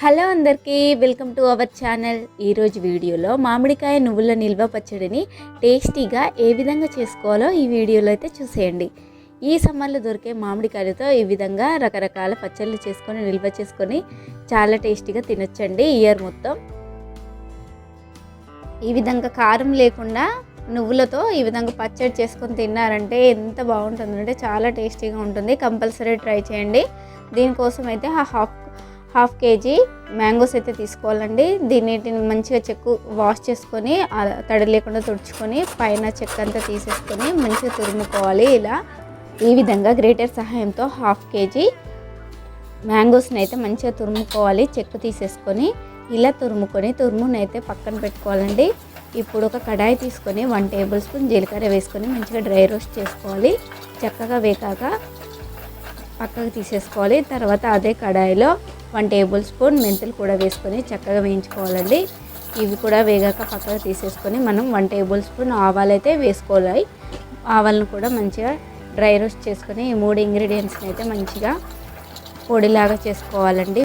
Hello అందరికీ welcome to our channel. ఈరోజు వీడియోలో మామిడికాయ నువ్వుల నిల్వ పచ్చడిని టేస్టీగా ఏ విధంగా చేసుకోవాలో ఈ వీడియోలో అయితే చూసేయండి. ఈ సమ్మర్లో దొరికే మామిడికాయలతో ఈ విధంగా రకరకాల పచ్చళ్ళు చేసుకొని నిల్వ చేసుకొని చాలా టేస్టీగా తినొచ్చండి ఇయర్ మొత్తం. ఈ విధంగా కారం లేకుండా నువ్వులతో ఈ విధంగా పచ్చడి చేసుకొని తిన్నారంటే ఎంత బాగుంటుందంటే చాలా టేస్టీగా ఉంటుంది. కంపల్సరీ ట్రై చేయండి. దీనికోసం అయితే హాఫ్ హాఫ్ కేజీ మ్యాంగోస్ అయితే తీసుకోవాలండి. దీన్నిటిని మంచిగా చెక్కు వాష్ చేసుకొని తడి లేకుండా తుడుచుకొని పైన చెక్క అంతా తీసేసుకొని మంచిగా తురుముకోవాలి ఇలా. ఈ విధంగా గ్రేటర్ సహాయంతో హాఫ్ కేజీ మ్యాంగోస్ని అయితే మంచిగా తురుముకోవాలి. చెక్కు తీసేసుకొని ఇలా తురుముకొని తురుముని అయితే పక్కన పెట్టుకోవాలండి. ఇప్పుడు ఒక కడాయి తీసుకొని వన్ టేబుల్ స్పూన్ జీలకర్ర వేసుకొని మంచిగా డ్రై రోస్ట్ చేసుకోవాలి. చక్కగా వేకాక పక్కకు తీసేసుకోవాలి. తర్వాత అదే కడాయిలో వన్ టేబుల్ స్పూన్ మెంతులు కూడా వేసుకొని చక్కగా వేయించుకోవాలండి. ఇవి కూడా వేగాక పక్కకు తీసేసుకొని మనం వన్ టేబుల్ స్పూన్ ఆవాలు అయితే వేసుకోవాలి. ఆవాలను కూడా మంచిగా డ్రై రోస్ట్ చేసుకొని ఈ మూడు ఇంగ్రీడియంట్స్ని అయితే మంచిగా పొడిలాగా చేసుకోవాలండి.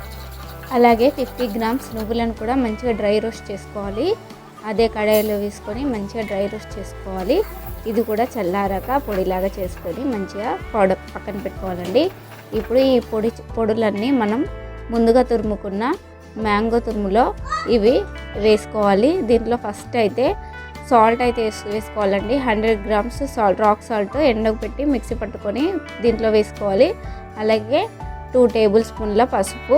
అలాగే ఫిఫ్టీ గ్రామ్స్ నువ్వులను కూడా మంచిగా డ్రై రోస్ట్ చేసుకోవాలి. అదే కడాయిలో వేసుకొని మంచిగా డ్రై రోస్ట్ చేసుకోవాలి. ఇది కూడా చల్లారాక పొడిలాగా చేసుకొని మంచిగా పౌడర్ పక్కన పెట్టుకోవాలండి. ఇప్పుడు ఈ పొడి పొడులన్నీ మనం ముందుగా తురుముకున్న మ్యాంగో తురుములో ఇవి వేసుకోవాలి. దీంట్లో ఫస్ట్ అయితే సాల్ట్ అయితే వేసుకోవాలండి. Hundred grams salt rock salt ఎండకు పెట్టి మిక్సీ పట్టుకొని దీంట్లో వేసుకోవాలి. అలాగే టూ టేబుల్ స్పూన్ల పసుపు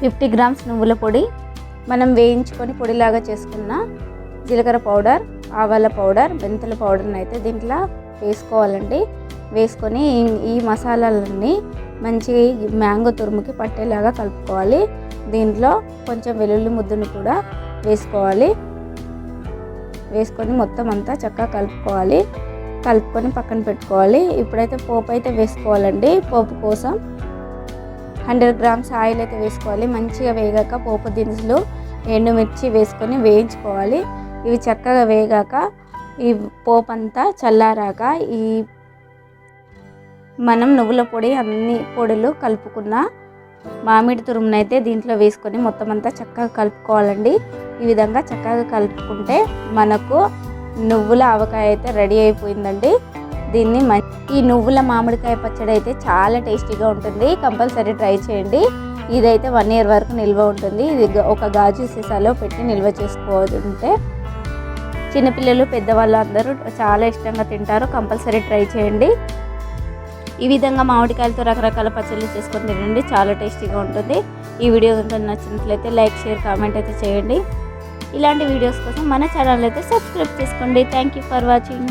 ఫిఫ్టీ గ్రామ్స్ నువ్వుల పొడి. మనం వేయించుకొని పొడిలాగా చేసుకున్న జీలకర్ర పౌడర్ ఆవాల పౌడర్ మెంతుల పౌడర్ని అయితే దీంట్లో వేసుకోవాలండి. వేసుకొని ఈ- మసాలాలన్నీ మంచిగా మ్యాంగో తురుముకి పట్టేలాగా కలుపుకోవాలి. దీంట్లో కొంచెం వెల్లుల్లి ముద్దను కూడా వేసుకోవాలి. వేసుకొని మొత్తం అంతా చక్కగా కలుపుకోవాలి. కలుపుకొని పక్కన పెట్టుకోవాలి. ఇప్పుడైతే పోపు అయితే వేసుకోవాలండి. పోపు కోసం హండ్రెడ్ గ్రామ్స్ ఆయిల్ అయితే వేసుకోవాలి. మంచిగా వేగాక పోపు దినుసులు ఎండుమిర్చి వేసుకొని వేయించుకోవాలి. ఇవి చక్కగా వేగాక ఈ పోపు అంతా చల్లారాక ఈ మనం నువ్వుల పొడి అన్ని పొడులు కలుపుకున్న మామిడి తురుమునైతే దీంట్లో వేసుకొని మొత్తం అంతా చక్కగా కలుపుకోవాలండి. ఈ విధంగా చక్కగా కలుపుకుంటే మనకు నువ్వుల ఆవకాయ అయితే రెడీ అయిపోయిందండి. దీన్ని మం ఈ నువ్వుల మామిడికాయ పచ్చడి అయితే చాలా టేస్టీగా ఉంటుంది. కంపల్సరీ ట్రై చేయండి. ఇదైతే వన్ ఇయర్ వరకు నిల్వ ఉంటుంది. ఇది ఒక గాజు సీసాలో పెట్టి నిల్వ చేసుకోవాలంటే చిన్నపిల్లలు పెద్దవాళ్ళు అందరూ చాలా ఇష్టంగా తింటారు. కంపల్సరీ ట్రై చేయండి. ఈ విధంగా మామిడికాయలతో రకరకాల పచ్చళ్ళు చేసుకొని తినండి. చాలా టేస్టీగా ఉంటుంది. ఈ వీడియో కనుక నచ్చినట్లయితే లైక్ షేర్ కామెంట్ అయితే చేయండి. ఇలాంటి వీడియోస్ కోసం మన ఛానల్ అయితే సబ్స్క్రైబ్ చేసుకోండి. Thank you for watching